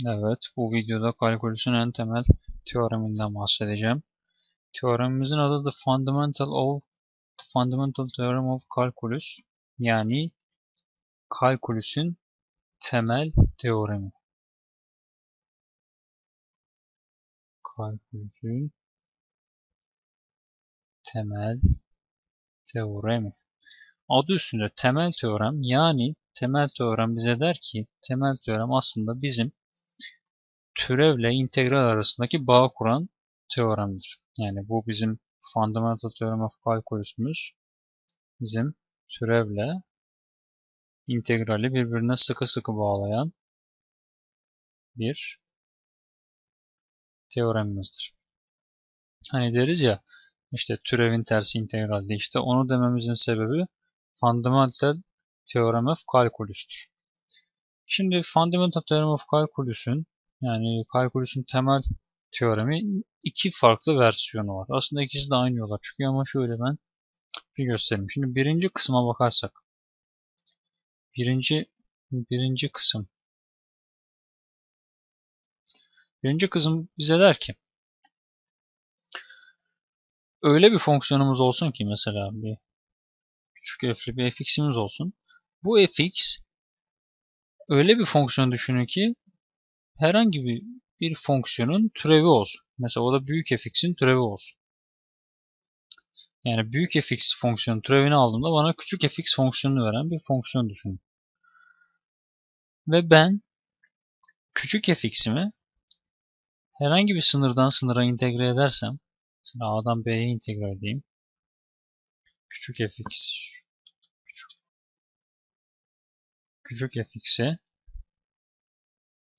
Evet, bu videoda kalkülüsün en temel teoreminden bahsedeceğim. Teoremimizin adı The Fundamental of The Fundamental Theorem of Calculus yani kalkülüsün temel teoremi. Kalkülüsün temel teoremi. Adı üstünde temel teorem yani temel teorem bize der ki temel teorem aslında bizim türevle integral arasındaki bağ kuran teoremdir. Yani bu bizim Fundamental Theorem of Calculus'umuz bizim türevle integrali birbirine sıkı sıkı bağlayan bir teoremimizdir. Hani deriz ya işte türevin tersi integralde işte onu dememizin sebebi Fundamental Theorem of Calculus'tur. Şimdi Fundamental Theorem of Calculus'un yani kalkülüsün temel teoremi iki farklı versiyonu var. Aslında ikisi de aynı yola çıkıyor ama şöyle ben bir göstereyim. Şimdi birinci kısma bakarsak. Birinci, birinci kısım. Birinci kısım bize der ki öyle bir fonksiyonumuz olsun ki mesela bir küçük f'li bir fx'imiz olsun. Bu fx öyle bir fonksiyon düşünün ki herhangi bir, bir fonksiyonun türevi olsun. Mesela o da büyük fx'in türevi olsun. Yani büyük fx fonksiyonun türevini aldığımda bana küçük fx fonksiyonunu veren bir fonksiyon düşünün. Ve ben küçük fx'imi herhangi bir sınırdan sınıra integre edersem mesela a'dan b'ye integre edeyim. Küçük fx küçük, küçük fx'e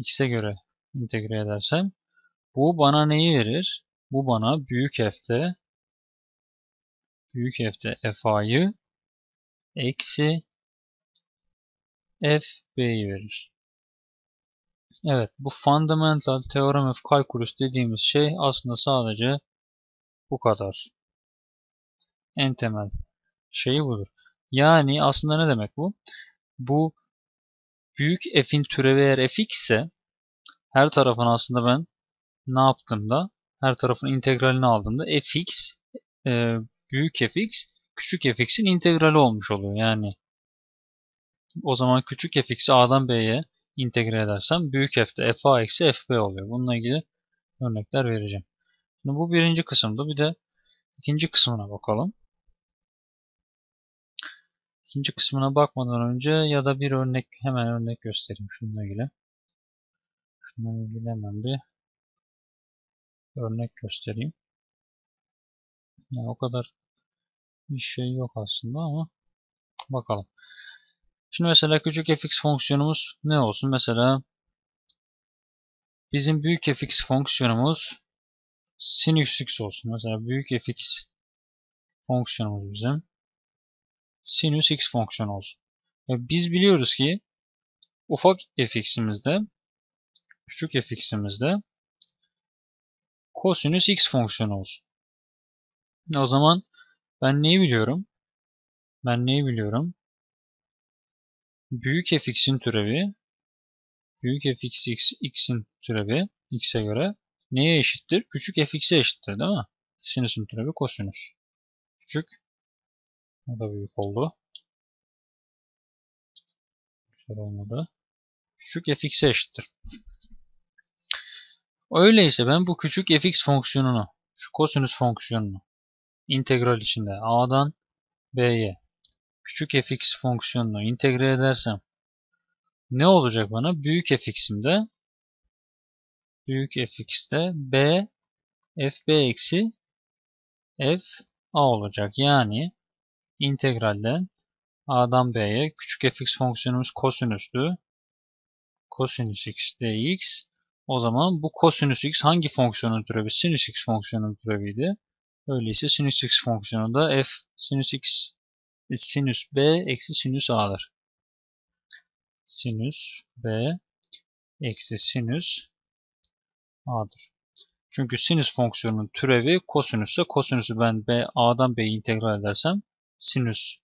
x'e göre integre edersem bu bana neyi verir? Bu bana büyük f'te büyük f'te fa'yı eksi f b'yi verir. Evet bu fundamental theorem of calculus dediğimiz şey aslında sadece bu kadar. En temel şeyi budur. Yani aslında ne demek bu? Bu büyük f'in türevi eğer fx ise her tarafın aslında ben ne yaptığımda her tarafın integralini aldığımda fx e, büyük fx küçük fx'in integrali olmuş oluyor. Yani o zaman küçük fx'i a'dan b'ye integre edersem büyük f'de fa eksi fb oluyor. Bununla ilgili örnekler vereceğim. Şimdi bu birinci kısımda bir de ikinci kısmına bakalım. İkinci kısmına bakmadan önce ya da bir örnek hemen örnek göstereyim şununla ilgili. Şununla ilgili hemen bir örnek göstereyim. Yani o kadar bir şey yok aslında ama bakalım. Şimdi mesela küçük fx fonksiyonumuz ne olsun? Mesela bizim büyük fx fonksiyonumuz sinüs x olsun. Mesela büyük fx fonksiyonumuz bizim sinüs x fonksiyonu olsun. Ve biz biliyoruz ki ufak fx'imizde küçük fx'imizde kosinüs x fonksiyonu olsun. O zaman ben neyi biliyorum? Ben neyi biliyorum? Büyük fx'in türevi büyük fx x'in türevi x'e göre neye eşittir? Küçük fx'e eşittir değil mi? Sinüsün türevi kosinüs. Küçük o da büyük oldu. Güzel olmadı. Küçük fx'e eşittir. Öyleyse ben bu küçük fx fonksiyonunu, şu kosinüs fonksiyonunu integral içinde a'dan b'ye küçük fx fonksiyonunu integre edersem ne olacak bana? Büyük fx'imde büyük fx'te b fb eksi f a olacak. Yani integralden a'dan b'ye küçük fx fonksiyonumuz kosinüstü. Kosinüs x dx. O zaman bu kosinüs x hangi fonksiyonun türevi? Sinüs x fonksiyonun türeviydi. Öyleyse sinüs x fonksiyonu da f sinüs x sinüs b eksi sinüs a'dır. Sinüs b eksi sinüs a'dır. Çünkü sinüs fonksiyonunun türevi kosinüsse kosinüsü ben b a'dan b'ye integral edersem sinüs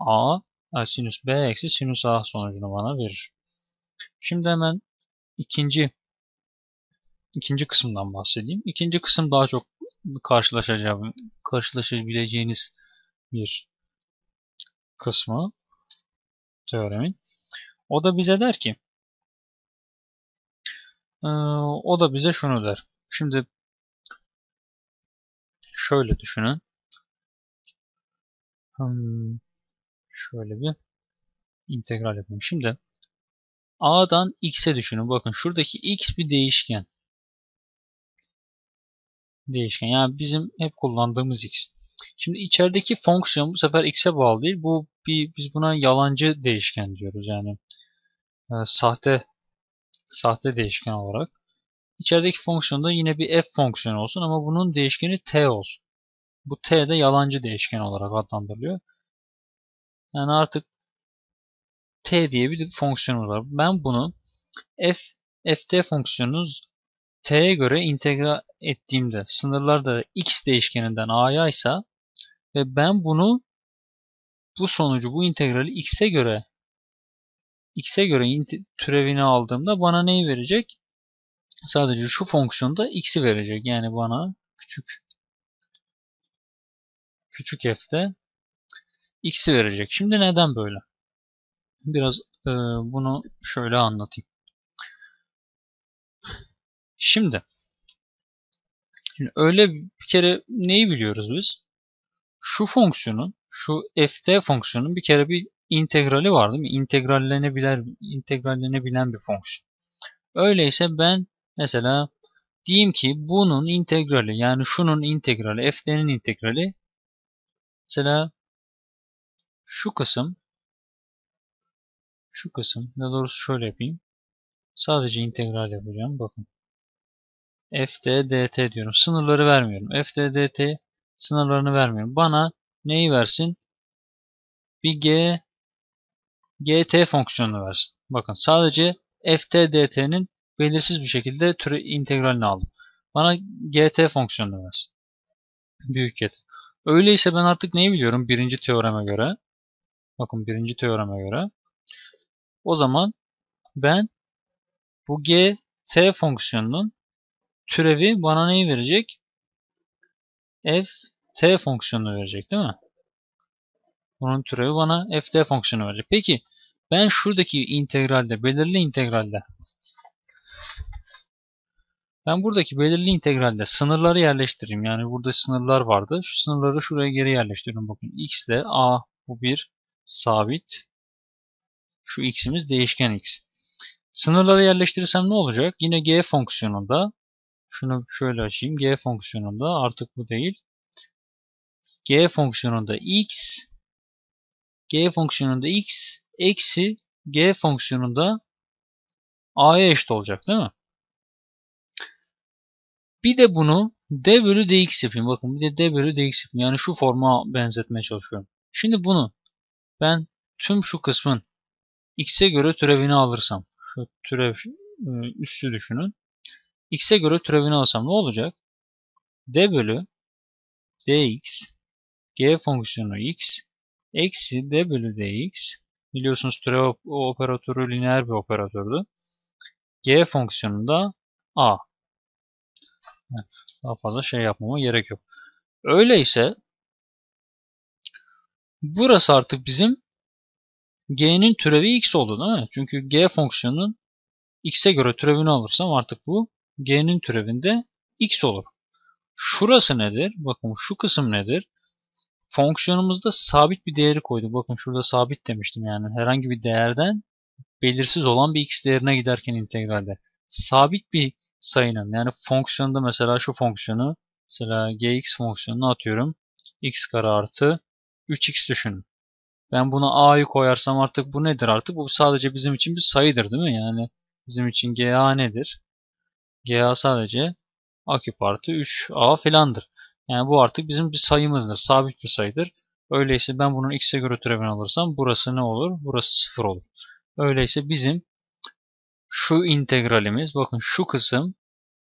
a sinüs b eksi sinüs a sonucunu bana verir. Şimdi hemen ikinci ikinci kısımdan bahsedeyim. İkinci kısım daha çok karşılaşacağım, karşılaşabileceğiniz bir kısmı teoremin. O da bize der ki e, o da bize şunu der. Şimdi şöyle düşünün. Hmm, şöyle bir integral yapayım. Şimdi A'dan X'e düşünün. Bakın şuradaki X bir değişken. Değişken. Yani bizim hep kullandığımız X. Şimdi içerideki fonksiyon bu sefer X'e bağlı değil. Bu bir, biz buna yalancı değişken diyoruz. Yani e, sahte sahte değişken olarak. İçerideki fonksiyonda yine bir f fonksiyonu olsun ama bunun değişkeni t olsun. Bu t de yalancı değişken olarak adlandırılıyor. Yani artık t diye bir fonksiyonumuz var. Ben bunu f ft fonksiyonunu t'ye göre integre ettiğimde sınırlar da x değişkeninden a'ya ise ve ben bunu bu sonucu bu integrali x'e göre x'e göre türevini aldığımda bana neyi verecek? Sadece şu fonksiyonda x'i verecek. Yani bana küçük küçük f'te x'i verecek. Şimdi neden böyle? Biraz e, bunu şöyle anlatayım. Şimdi, şimdi öyle bir kere neyi biliyoruz biz? Şu fonksiyonun, şu ft fonksiyonun bir kere bir integrali var değil mi? İntegrallenebilen, integrallenebilen bir fonksiyon. Öyleyse ben mesela diyeyim ki bunun integrali yani şunun integrali, ft'nin integrali mesela şu kısım şu kısım, daha doğrusu şöyle yapayım. Sadece integral yapacağım. Bakın. ft dt diyorum. Sınırları vermiyorum. ft dt sınırlarını vermiyorum. Bana neyi versin? Bir g gt fonksiyonunu versin. Bakın sadece ft dt'nin belirsiz bir şekilde türe integralini aldım. Bana gt fonksiyonunu versin. Büyük gt. Öyleyse ben artık neyi biliyorum birinci teoreme göre? Bakın birinci teoreme göre. O zaman ben bu g t fonksiyonunun türevi bana neyi verecek? f t fonksiyonunu verecek değil mi? Bunun türevi bana f t fonksiyonu verecek. Peki ben şuradaki integralde, belirli integralde ben buradaki belirli integralde sınırları yerleştireyim. Yani burada sınırlar vardı. Şu sınırları şuraya geri yerleştiriyorum. Bakın x ile a bu bir sabit. Şu x'imiz değişken x. Sınırları yerleştirirsem ne olacak? Yine g fonksiyonunda şunu şöyle açayım. g fonksiyonunda artık bu değil. g fonksiyonunda x g fonksiyonunda x eksi g fonksiyonunda a'ya eşit olacak değil mi? Bir de bunu d bölü dx yapayım. Bakın bir de d bölü dx yapayım. Yani şu forma benzetmeye çalışıyorum. Şimdi bunu ben tüm şu kısmın x'e göre türevini alırsam şu türev e, üssü düşünün. x'e göre türevini alsam ne olacak? d bölü dx g fonksiyonu x eksi d bölü dx biliyorsunuz türev operatörü lineer bir operatördü. g fonksiyonunda a. Daha fazla şey yapmama gerek yok. Öyleyse burası artık bizim g'nin türevi x oldu değil mi? Çünkü g fonksiyonunun x'e göre türevini alırsam artık bu g'nin türevinde x olur. Şurası nedir? Bakın şu kısım nedir? Fonksiyonumuzda sabit bir değeri koydu. Bakın şurada sabit demiştim yani. Herhangi bir değerden belirsiz olan bir x değerine giderken integralde. Sabit bir sayının yani fonksiyonda mesela şu fonksiyonu mesela gx fonksiyonunu atıyorum. x kare artı 3x düşünün. Ben buna a'yı koyarsam artık bu nedir artık? Bu sadece bizim için bir sayıdır değil mi? Yani bizim için ga nedir? ga sadece a küp artı 3a filandır. Yani bu artık bizim bir sayımızdır. Sabit bir sayıdır. Öyleyse ben bunun x'e göre türevini alırsam burası ne olur? Burası 0 olur. Öyleyse bizim şu integralimiz bakın şu kısım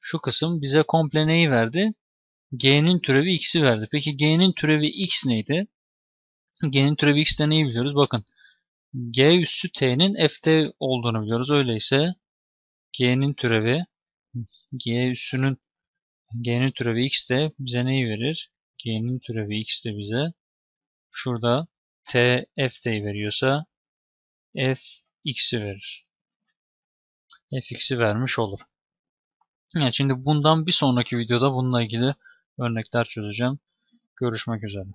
şu kısım bize komple neyi verdi? g'nin türevi x'i verdi. Peki g'nin türevi x neydi? G'nin türevi x'te neyi biliyoruz? Bakın g üssü t'nin f'te olduğunu biliyoruz. Öyleyse G'nin türevi G üssünün G'nin türevi x de bize neyi verir? G'nin türevi x de bize şurada t f de veriyorsa f x'i verir. F x'i vermiş olur. Yani şimdi bundan bir sonraki videoda bununla ilgili örnekler çözeceğim. Görüşmek üzere.